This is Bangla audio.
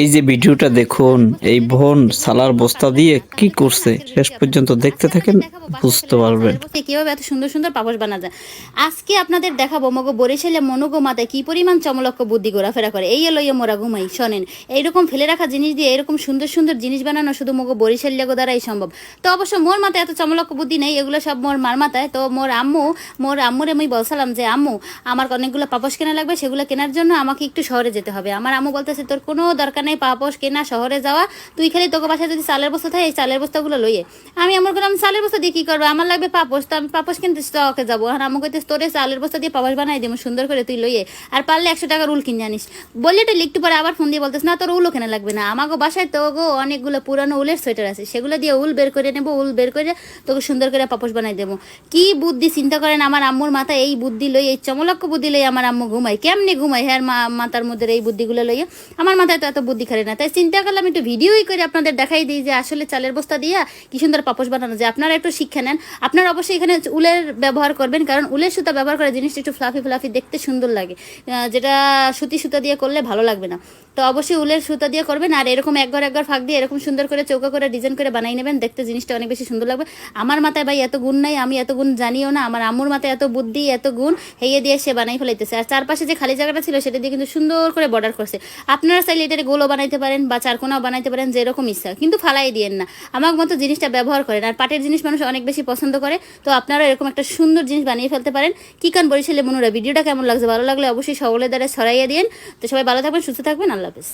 এই যে ভিডিওটা দেখুন, এই বোন সালার বস্তা দিয়ে কি করছে, শেষ পর্যন্ত দেখতে থাকেন, বুঝতে পারবেন। কীভাবে এত সুন্দর সুন্দর পাপস বানা যায়। আজকে আপনাদের দেখাবো, মগো বরিশালে মনোগো মাথায় কি পরিমাণ চমলক্ষ বুদ্ধি ঘোরাফেরা করে। এই লইয়ে মোরা ঘুমাই, শোনেন। এইরকম ফেলে রাখা জিনিস দিয়ে এরকম সুন্দর সুন্দর জিনিস বানানো শুধু মগো বরিশাল লেগো দ্বারাই সম্ভব। তো অবশ্য মোর মাথায় এত চমলক্ষ বুদ্ধি নেই, এগুলো সব মোর মার মাথায়। তো মোর আম্মু, মোর আম্মুরে আমি বলছিলাম যে, আম্মু, আমার অনেকগুলো পাপস কেনা লাগবে, সেগুলো কেনার জন্য আমাকে একটু শহরে যেতে হবে। আমার আম্মু বলতেছে, তোর কোনো দরকার নেই পাপস কেনা, শহরে যাওয়া, তুই খালি তোকে বাসায় যদি চালের বস্তা থাকে, এই চালের বস্তাগুলো লইয়ে। আমি আমার বললাম চালের বস্তা দিয়ে কি করব? আমার লাগবে পাপস তো আমি পাপস কিনতে চকে যাব। আর আমাকে কইতে তোরে চালের বস্তা দিয়ে পাপস বানাই দিব সুন্দর করে তুই লইয়ে। আর পারলে একশো টাকার উল কিনে আনিস বললে তো লিখতে পরে আবার ফোন দিয়ে বলতেছ, না, তোর উলও কেনা লাগবে না। আমাকে বাসায় তো গো অনেকগুলো পুরানো উলের সোয়েটার আছে। সেগুলো দিয়ে উল বের করে নেব, উল বের করে তোকে সুন্দর করে পাপস বানাই দেবো। কি বুদ্ধি, চিন্তা করেন আমার আম্মুর মাথায় এই বুদ্ধি লই এই চমলক্ষ বুদ্ধি লই আমার আম্মু ঘুমায়। কেমনি ঘুমায়? হ্যাঁ মা মাথার মধ্যে এই বুদ্ধিগুলো লইয়ে। আমার মাথায় তো এত বুদ্ধি খারে না। তাই চিন্তা করলাম একটু ভিডিওই করে আপনাদের দেখাই দিই যে আসলে চালের বস্তা দিয়া কি সুন্দর পাপস বানানো যায়। আপনারা একটু শিক্ষা নেন। আপনারা অবশ্যই এখানে উলের ব্যবহার করবেন, কারণ উলের সুতা ব্যবহার করে জিনিসটা একটু ফ্লাফি ফ্লাফি দেখতে সুন্দর লাগে। যেটা সুতি সুতা দিয়ে করলে ভালো লাগবে না। তো অবশ্যই উলের সুতা দিয়ে করবেন আর এরকম একবার একবার ফাঁক দিয়ে এরকম সুন্দর করে চৌকা করে ডিজাইন করে বানাই নেবেন। দেখতে জিনিসটা অনেক বেশি সুন্দর লাগবে। আমার মাথায় ভাই এত গুণ নাই, আমি এত গুণ জানিও না। আমার আম্মুর মাথায় এত বুদ্ধি, এত গুণ, হেয়ে দিয়ে সে বানাই ফেলাইতেছে। আর চারপাশে যে খালি জায়গাটা ছিল, সেটা দিয়ে কিন্তু সুন্দর করে বর্ডার করছে। আপনারা চাইলে এটার গোলও বানাইতে পারেন বা চারকোনাও বানাইতে পারেন, যেরকম ইচ্ছা। কিন্তু ফালাই দিয়েন না। আমার মতো জিনিসটা ব্যবহার করেন। আর পাটের জিনিস মানুষ অনেক বেশি পছন্দ করে। তো আপনারা এরকম একটা সুন্দর জিনিস বানিয়ে ফেলতে পারেন। কি কান বরিশালে মনুরা, ভিডিওটা কেমন লাগছে? ভালো লাগলে অবশ্যই সকলের দ্বারা ছড়াইয়ে দিন তো সবাই ভালো থাকবেন, সুস্থ থাকবেন। আল্লাহ হাফিজ।